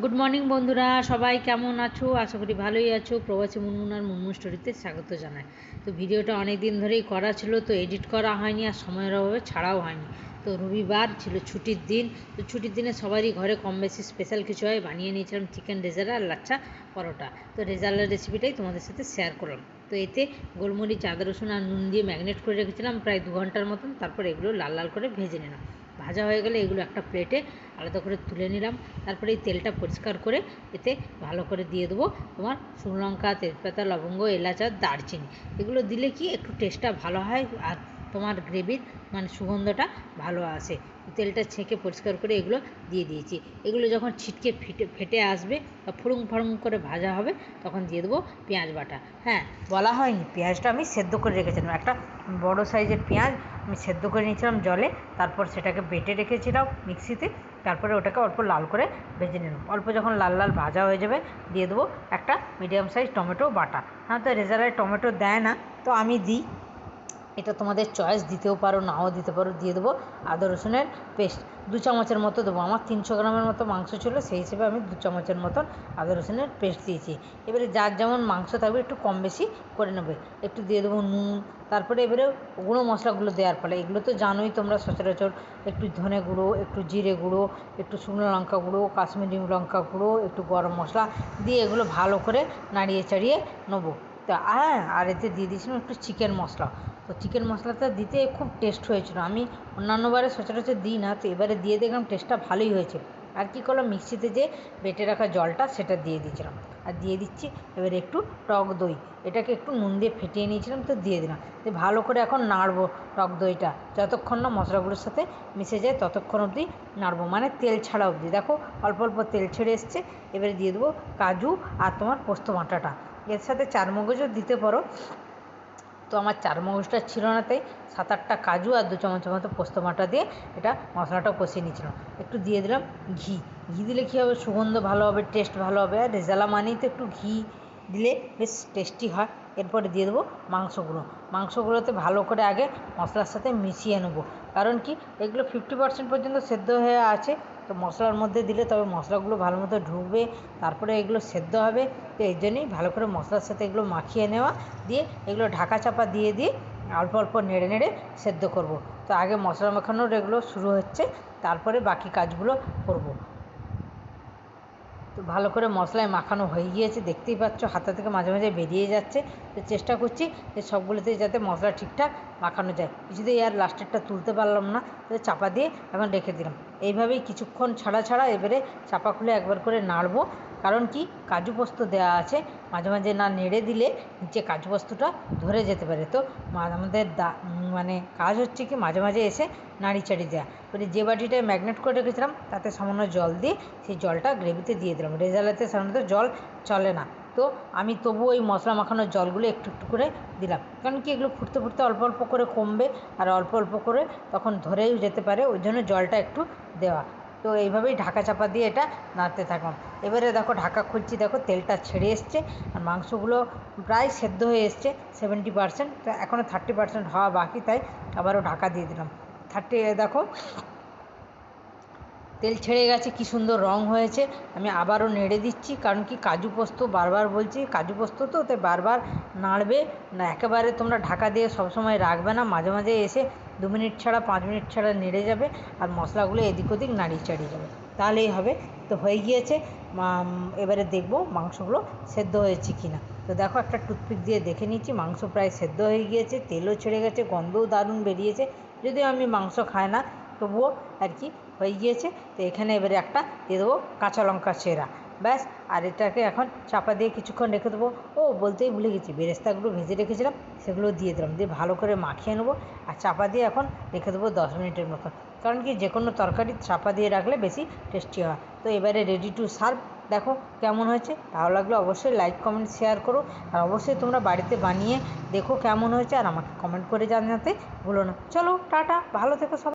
Good morning বন্ধুরা। সবাই কেমন আছো? আশা করি ভালোই আছো। প্রবাসী মুনমুনার মুনমুন স্টোরিতে স্বাগত জানাই। তো ভিডিওটা অনেক দিন ধরেই করা ছিল, তো এডিট করা হয়নি আর সময়ের অভাবে ছাড়াও হয়নি। তো রবিবার ছিল ছুটির দিন। তো ছুটির দিনে সবারই ঘরে কম বেশি স্পেশাল কিছু হয়। বানিয়ে নিয়েছিলাম চিকেন রেজালা আর লাচ্ছা পরোটা। তো রেজালার রেসিপিটাই তোমাদের সাথে শেয়ার করলাম। তো এতে গোলমরিচ, আদা রসুন আর নুন দিয়ে ম্যাগনেট করে রেখেছিলাম প্রায় দু ঘণ্টার মতন। তারপর এগুলো লাল লাল করে ভেজে নিলাম। ভাজা হয়ে গেলে এগুলো একটা প্লেটে আলাদা করে তুলে নিলাম। তারপরে এই তেলটা পরিষ্কার করে এতে ভালো করে দিয়ে দেবো তোমার শুকনো লঙ্কা, তেজপাতা, লবঙ্গ, এলাচ আর দারচিনি। এগুলো দিলে কি একটু টেস্টটা ভালো হয় আর তোমার গ্রেভির মানে সুগন্ধটা ভালো আসে। তেলটা ছেঁকে পরিষ্কার করে এগুলো দিয়ে দিয়েছি। এগুলো যখন ছিটকে ফিটে, ফেটে আসবে বা ফুড়ুং ফাড়ুং করে ভাজা হবে, তখন দিয়ে দেবো পেঁয়াজ বাটা। হ্যাঁ বলা হয়নি পেঁয়াজটা আমি সেদ্ধ করে রেখেছিলাম। একটা বড় সাইজের পেঁয়াজ আমি সেদ্ধ করে নিয়েছিলাম জলে, তারপর সেটাকে বেটে রেখেছিলাম মিক্সিতে, তারপরে ওটাকে অল্প লাল করে ভেজে নিলাম। অল্প যখন লাল লাল ভাজা হয়ে যাবে, দিয়ে দেবো একটা মিডিয়াম সাইজ টমেটো বাটা। হ্যাঁ তো রেজালায় টমেটো দেয় না, তো আমি দিই। এটা তোমাদের চয়েস দিতেও পারো, নাও দিতে পারো, দিয়ে দেবো আদা, রসুনের পেস্ট দু চামচের মতো দেবো। আমার তিনশো গ্রামের মতো মাংস ছিল, সেই হিসেবে আমি দু চামচের মতন আদা, রসুনের পেস্ট দিয়েছি। এবারে যার যেমন মাংস থাকবে, একটু কম বেশি করে নেবে। একটু দিয়ে দেবো নুন, তারপরে এবারে গুঁড়ো মশলাগুলো দেওয়ার ফলে। এগুলো তো জানোই তোমরা সচরাচর, একটু ধনে গুঁড়ো, একটু জিরে গুঁড়ো, একটু শুকনো লঙ্কা গুঁড়ো, কাশ্মীরি লঙ্কা গুঁড়ো, একটু গরম মশলা দিয়ে এগুলো ভালো করে নাড়িয়ে চাড়িয়ে নেব। তা হ্যাঁ আর এতে দিয়ে দিয়েছিলাম একটু চিকেন মশলা। তো চিকেন মশলাটা দিতে খুব টেস্ট হয়েছিল। আমি অন্যান্যবারে সচরাচর দিই না, তো এবারে দিয়ে দেখলাম টেস্টটা ভালোই হয়েছে। আর কী করলাম, মিক্সিতে যে বেটে রাখা জলটা সেটা দিয়ে দিয়েছিলাম। আর দিয়ে দিচ্ছি এবারে একটু টক দই। এটাকে একটু নুন দিয়ে ফেটিয়ে নিয়েছিলাম, তো দিয়ে দিলাম। দিয়ে ভালো করে এখন নাড়বো টক দইটা। যতক্ষণ না মশলাগুলোর সাথে মিশে যায়, ততক্ষণ অবধি নাড়বো। মানে তেল ছাড়া অবধি। দেখো, অল্প অল্প তেল ছেড়ে এসছে। এবারে দিয়ে দেবো কাজু আর তোমার পোস্ত বাটাটা। এর সাথে চারমগজও দিতে পারো। তো আমার চারমগজটা ছিল না তাই সাত আটটা কাজু আর দু চামচের মতো পোস্ত বাটা দিয়ে এটা মশলাটা কষিয়ে নিয়েছিলাম। একটু দিয়ে দিলাম ঘি। ঘি দিলে কী হবে? সুগন্ধ ভালো হবে টেস্ট ভালো হবে। আর রেজালা মানেই তো একটু ঘি দিলে বেশ টেস্টি হয়। এরপরে দিয়ে দেবো মাংসগুলো মাংসগুলোতে ভালো করে আগে মশলার সাথে মিশিয়ে নেব। কারণ কি? এগুলো ফিফটি পার্সেন্ট পর্যন্ত সেদ্ধ হয়ে আছে। তো মশলার মধ্যে দিলে তবে মশলাগুলো ভালো মতো ঢুকবে, তারপরে এগুলো সেদ্ধ হবে। তো এই জন্যই ভালো করে মশলার সাথে এগুলো মাখিয়ে নেওয়া দিয়ে এগুলো ঢাকা চাপা দিয়ে দিয়ে অল্প অল্প নেড়ে নেড়ে সেদ্ধ করব। তো আগে মশলা মাখানোর এগুলো শুরু হচ্ছে, তারপরে বাকি কাজগুলো করব। তো ভালো করে মশলায় মাখানো হয়ে গিয়েছে, দেখতেই পাচ্ছ, হাতা থেকে মাঝে মাঝে বেরিয়ে যাচ্ছে। তো চেষ্টা করছি যে সবগুলোতে যাতে মশলা ঠিকঠাক মাখানো যায়। কিছুতেই আর লাস্টেরটা তুলতে পারলাম না, তো চাপা দিয়ে এখন রেখে দিলাম। এইভাবেই কিছুক্ষণ ছাড়া ছাড়া এবারে চাপা খুলে একবার করে নাড়বো। কারণ কি? কাজু পোস্ত দেওয়া আছে। মাঝে মাঝে না নেড়ে দিলে নিচে কাজু পোস্তটা ধরে যেতে পারে। তো আমাদের দা মানে কাজ হচ্ছে কি মাঝে মাঝে এসে নাড়ি চাড়ি দেওয়া এবারে যে বাটিটায় ম্যাগনেট করে রেখেছিলাম, তাতে সামান্য জল দিয়ে সেই জলটা গ্রেভিতে দিয়ে দিলাম। রেজালাতে সাধারণত জল চলে না। তো আমি তবু ওই মশলা মাখানোর জলগুলো একটু একটু করে দিলাম। কারণ কি এগুলো ফুটতে ফুটতে অল্প অল্প করে কমবে আর অল্প অল্প করে তখন ধরেও যেতে পারে। ওই জন্য জলটা একটু দেওয়া। তো এইভাবেই ঢাকা চাপা দিয়ে এটা নাড়তে থাকলাম। এবারে দেখো ঢাকা খুলছি, দেখো তেলটা ছেড়ে এসছে আর মাংসগুলো প্রায় সেদ্ধ হয়ে এসছে সেভেন্টি পারসেন্ট তো এখনও থার্টি পারসেন্ট হওয়া বাকি, তাই আবারও ঢাকা দিয়ে দিলাম। থার্টি দেখো, তেল ছেড়ে গেছে, কি সুন্দর রং হয়েছে, আমি আবারও নেড়ে দিচ্ছি, কারণ কি কাজু পোস্ত বারবার বলছি, কাজু পোস্ত তো তাই বারবার নাড়বে, না একেবারে তোমরা ঢাকা দিয়ে সবসময় রাখবে না, মাঝে মাঝে এসে দু মিনিট ছাড়া, পাঁচ মিনিট ছাড়া নেড়ে যাবে আর মশলাগুলো এদিক ওদিক নাড়িয়ে চাড়িয়ে যাবে। তাহলেই হবে। তো হয়ে গিয়েছে। এবারে দেখব মাংসগুলো সেদ্ধ হয়েছে কি না তো দেখো একটা টুথপিক দিয়ে দেখে নিচ্ছি, মাংস প্রায় সেদ্ধ হয়ে গিয়েছে, তেলও ছেড়ে গেছে, গন্ধও দারুণ বেরিয়েছে। যদিও আমি মাংস খাই না, তবুও আর কি হয়ে গিয়েছে। তো এখানে এবারে একটা দিয়ে দেবো কাঁচা লঙ্কা চেরা। ব্যাস, আর এটাকে এখন চাপা দিয়ে কিছুক্ষণ রেখে দেবো। ও, বলতেই ভুলে গেছি, বেরেস্তাগুলো ভেজে রেখেছিলাম, সেগুলো দিয়ে দিলাম, দিয়ে ভালো করে মাখিয়ে নেব, আর চাপা দিয়ে এখন রেখে দেবো দশ মিনিটের মতো। কারণ কি, যে কোনো তরকারি চাপা দিয়ে রাখলে বেশি টেস্টি হয়। তো এবারে রেডি টু সার্ভ দেখো কেমন হয়েছে। ভালো লাগলে অবশ্যই লাইক কমেন্ট শেয়ার করো। আর অবশ্যই তোমরা বাড়িতে বানিয়ে দেখো কেমন হয়েছে, আর আমাকে কমেন্ট করে জানাতে ভুলো না। চলো, টাটা, ভালো থেকো সবাই।